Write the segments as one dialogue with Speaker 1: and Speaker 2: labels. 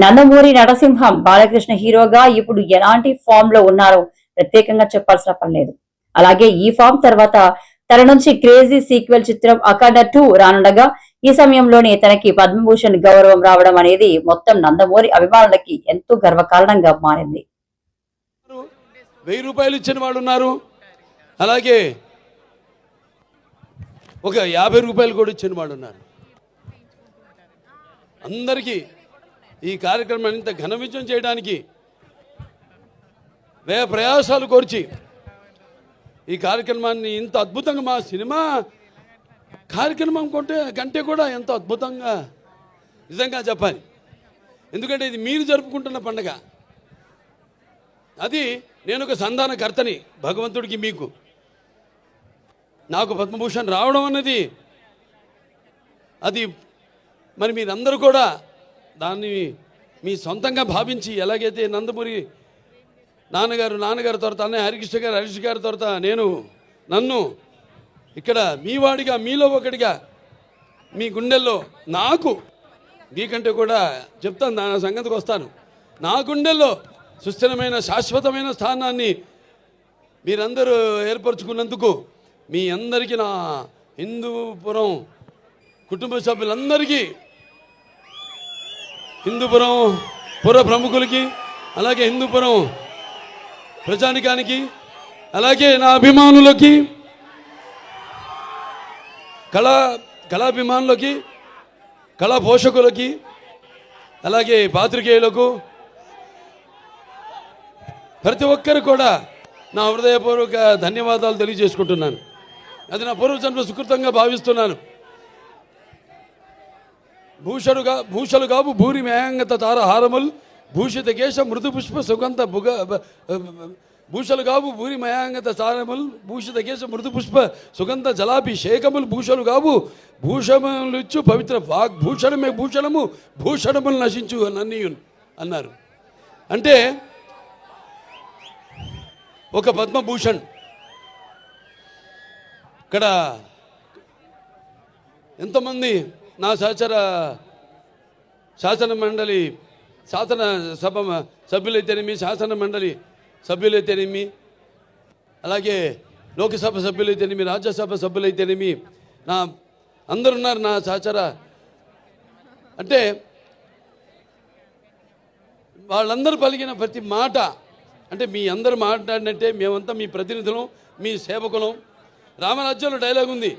Speaker 1: నందమూరి నరసింహం బాలకృష్ణ హీరోగా ఇప్పుడు ఎలాంటి ఫామ్లో ఉన్నారో ప్రత్యేకంగా చెప్పాల్సిన పని లేదు. అలాగే ఈ ఫామ్ తర్వాత తన నుంచి క్రేజీ సీక్వెల్ చిత్రం అఖండ టూ రానుండగా ఈ సమయంలోనే తనకి పద్మభూషణ్ గౌరవం రావడం అనేది మొత్తం నందమూరి అభిమానులకి ఎంతో గర్వకారణంగా మారింది.
Speaker 2: వెయ్యి రూపాయలు ఇచ్చిన వాళ్ళు ఉన్నారు. అలాగే ఒక యాభై రూపాయలు కూడా ఇచ్చిన వాళ్ళు ఉన్నారు. అందరికీ ఈ కార్యక్రమాన్ని ఇంత ఘన విజయం చేయడానికి వ్యయ ప్రయాసాలు కోర్చి ఈ కార్యక్రమాన్ని ఇంత అద్భుతంగా మా సినిమా కార్యక్రమం కొంటే కంటే కూడా ఎంతో అద్భుతంగా నిజంగా చెప్పాలి. ఎందుకంటే ఇది మీరు జరుపుకుంటున్న పండగ. అది నేను ఒక సంధానకర్తని భగవంతుడికి మీకు. నాకు పద్మభూషణ్ రావడం అన్నది అది మరి మీరందరూ కూడా దాన్ని మీ సొంతంగా భావించి ఎలాగైతే నందమూరి నాన్నగారు నాన్నగారి తర్వాత అన్నయ్య హరికృష్ణ గారు హరికృష్ణ గారి తర్వాత నేను నన్ను ఇక్కడ మీ వాడిగా మీలో ఒకటిగా మీ గుండెల్లో నాకు మీకంటే కూడా చెప్తాను నా సంగతికి వస్తాను. నా గుండెల్లో సుస్థిరమైన శాశ్వతమైన స్థానాన్ని మీరందరూ ఏర్పరచుకున్నందుకు మీ అందరికీ నా హిందూపురం కుటుంబ సభ్యులందరికీ హిందూపురం పుర ప్రముఖులకి అలాగే హిందూపురం ప్రజానికానికి అలాగే నా అభిమానులకి కళా కళాభిమానులకి కళా పోషకులకి అలాగే పాత్రికేయులకు ప్రతి ఒక్కరు కూడా నా హృదయపూర్వక ధన్యవాదాలు తెలియజేసుకుంటున్నాను. అది నా పూర్వజన్మ సుకృతంగా భావిస్తున్నాను. భూషడుగా భూషలు కావు భూరి మేయంగత తార హారముల్ భూషిత కేశ మృదు పుష్ప సుగంధ భుగ భూషలుగాబు భూషలు కావు భూరి మయాంగత సారముల్ భూషిత కేశ మృదు పుష్ప సుగంధ జలాభిషేకములు భూషలు కావు భూషములిచ్చు పవిత్ర వాగ్ భూషణమే భూషణము భూషణములు నశించు నన్నీయున్ అన్నారు. అంటే ఒక పద్మభూషణ్ ఇక్కడ ఎంతమంది నా సహచర శాసన మండలి శాసన సభ సభ్యులైతేనేమి శాసన మండలి సభ్యులైతేనేమి అలాగే లోకసభ సభ్యులైతేనేమి రాజ్యసభ సభ్యులైతేనేమి నా అందరు ఉన్నారు నా సహచర. అంటే వాళ్ళందరూ పలికిన ప్రతి మాట అంటే మీ అందరు మాట్లాడినట్టే మేమంతా మీ ప్రతినిధులం మీ సేవకులం. రామరాజ్యంలో డైలాగ్ ఉంది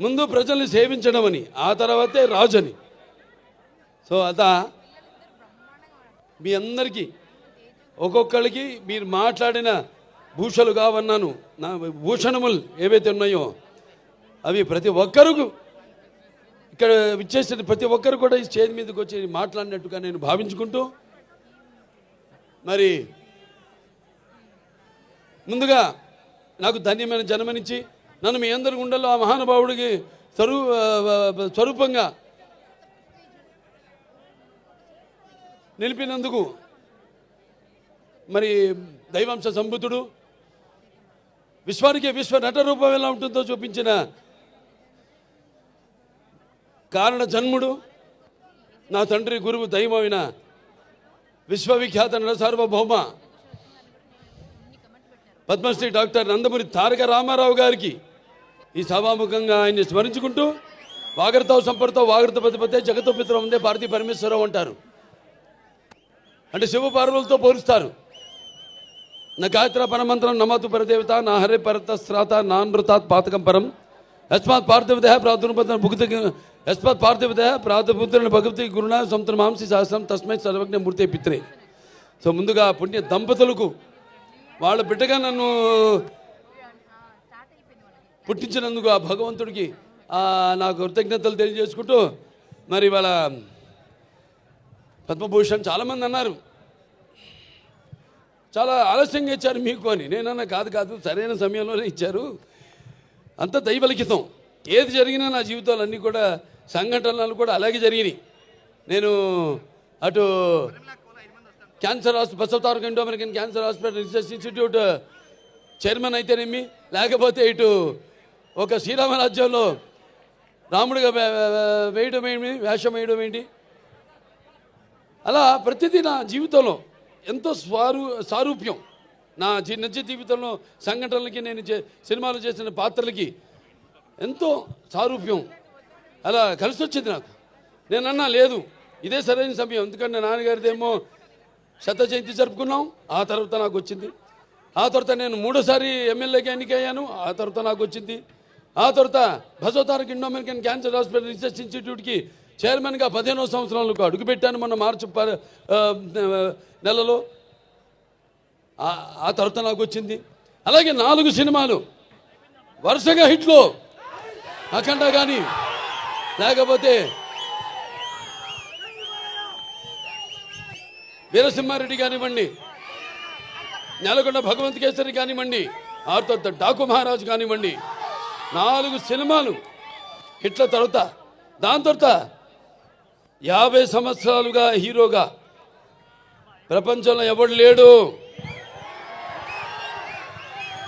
Speaker 2: ముందు ప్రజల్ని సేవించడం అని ఆ తర్వాతే రాజు అని సో అత మీ అందరికీ ఒక్కొక్కరికి మీరు మాట్లాడిన భూషలు కావన్నాను నా భూషణములు ఏవైతే ఉన్నాయో అవి ప్రతి ఒక్కరికి ఇక్కడ విచ్చేసిన ప్రతి ఒక్కరు కూడా ఈ స్టేజ్ మీదకి వచ్చి మాట్లాడినట్టుగా నేను భావించుకుంటూ మరి ముందుగా నాకు ధన్యమైన జన్మనిచ్చి నన్ను మీ అందరి గుండెల్లో ఆ మహానుభావుడికి స్వరూ స్వరూపంగా నిలిపినందుకు మరి దైవాంశ సంబుతుడు విశ్వానికి విశ్వ నట రూపం ఎలా ఉంటుందో చూపించిన కారణ జన్ముడు నా తండ్రి గురువు దైవమైన విశ్వవిఖ్యాత నట సార్వభౌమ పద్మశ్రీ డాక్టర్ నందమూరి తారక రామారావు గారికి ఈ సభాముఖంగా ఆయన్ని స్మరించుకుంటూ వాగ్రతావు సంపర్తో వాగర్త పతిపతే జగతో పిత్రం ఉందే భారతీ పరమేశ్వరరావు అంటారు. అంటే శివపార్వులతో పోలుస్తారు. నా గాయత్ర పరమంత్రం నమాతు పరదేవత నా హరే పరత శ్రాత నా నృతాత్ పాతకం పరం. యస్మాత్ పార్థివదేహ ప్రాదుర్పద భుక్తి యస్మాత్ పార్థివదేహ ప్రాదుపుత్రుని భగవతి గురుణ సంతృ మాంసి సహస్రం తస్మై సర్వజ్ఞ మూర్తి పిత్రే. సో ముందుగా పుణ్య దంపతులకు వాళ్ళ బిడ్డగా నన్ను పుట్టించినందుకు ఆ భగవంతుడికి నా నాకు కృతజ్ఞతలు తెలియజేసుకుంటూ మరి వాళ్ళ పద్మభూషణ్ చాలామంది అన్నారు. చాలా ఆలస్యంగా ఇచ్చారు మీకు అని. నేనన్నా కాదు కాదు సరైన సమయంలోనే ఇచ్చారు. అంత దైవలిఖితం. ఏది జరిగినా నా జీవితాలు అన్నీ కూడా సంఘటనలు కూడా అలాగే జరిగినాయి. నేను అటు cancer hospital Basavataraka Indo American cancer hospital research institute uh, chairman అయితేనేమి లేకపోతే ఇటు ఒక శ్రీరామ రాజ్యంలో రాముడిగా వేయడం ఏంటి? వేషం వేయడం ఏంటి? అలా ప్రతిదీ నా జీవితంలో ఎంతో స్వారు సారూప్యం. నా జీ- నిజ జీవితంలో సంఘటనలకి నేను చే సినిమాలు చేసిన పాత్రలకి ఎంతో సారూప్యం. అలా కలిసి వచ్చింది నాకు. నేనన్నా లేదు. ఇదే సరైన సమయం. ఎందుకంటే నాన్నగారిదేమో శత జయంతి జరుపుకున్నాం. ఆ తర్వాత నాకు వచ్చింది ఆ తర్వాత నేను మూడోసారి ఎమ్మెల్యేకి ఎన్నికయ్యాను. ఆ తర్వాత నాకు వచ్చింది ఆ తర్వాత భజోతారక్ Indo American cancer hospital research ఇన్స్టిట్యూట్కి చైర్మన్గా పదిహేనో సంవత్సరాలకు అడుగుపెట్టాను మొన్న మార్చి నెలలో. ఆ- ఆ తర్వాత నాకు వచ్చింది అలాగే నాలుగు సినిమాలు. వరుసగా హిట్లు. అఖండ కానీ లేకపోతే వీరసింహారెడ్డి కానివ్వండి నెలకొండ భగవంత్ కేసరి కానివ్వండి ఆ తర్వాత డాకు మహారాజు కానివ్వండి నాలుగు సినిమాలు హిట్ల తర్వాత దాని తర్వాత యాభై సంవత్సరాలుగా హీరోగా ప్రపంచంలో ఎవడు లేడు?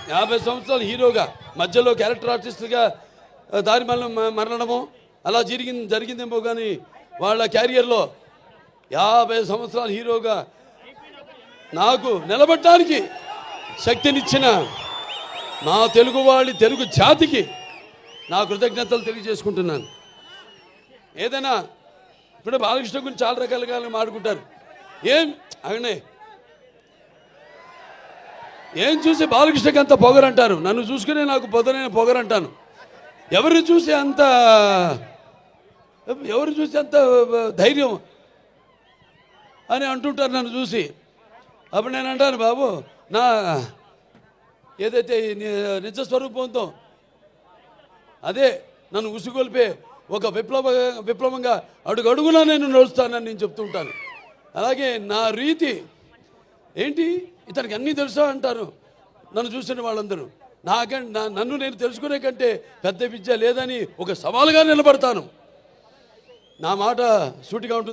Speaker 2: యాభై సంవత్సరాలు హీరోగా మధ్యలో క్యారెక్టర్ ఆర్టిస్ట్గా దారి మరణము అలా జరిగింది జరిగిందేమో కానీ వాళ్ళ క్యారియర్లో యాభై సంవత్సరాలు హీరోగా నాకు నిలబడటానికి శక్తినిచ్చిన నా తెలుగు వాళ్ళి తెలుగు జాతికి నా కృతజ్ఞతలు తెలియజేసుకుంటున్నాను. ఏదైనా ఇప్పుడు బాలకృష్ణ గురించి చాలా రకాలుగా మాట్లాడుకుంటారు. ఏం అవునే ఏం చూసి బాలకృష్ణకి అంత పొగరంటారు? నన్ను చూసుకునే నాకు పొదనైన పొగరంటాను. ఎవరిని చూసి అంత ఎవరు చూసి అంత ధైర్యం? అని అంటుంటారు నన్ను చూసి. అప్పుడు నేను అంటాను బాబు నా ఏదైతే నిజ స్వరూపంతో అదే నన్ను ఉసుగొల్పే ఒక విప్లవ విప్లవంగా అడుగడుగునా నేను నడుస్తానని నేను చెప్తుంటాను అలాగే నా రీతి ఏంటి? ఇతనికి అన్నీ తెలుసా అంటారు నన్ను చూసిన వాళ్ళందరూ. నాకంటే నా నన్ను నేను తెలుసుకునే కంటే పెద్ద విద్య లేదని ఒక సవాలుగా నిలబడతాను. నా మాట సూటిగా ఉంటుంది.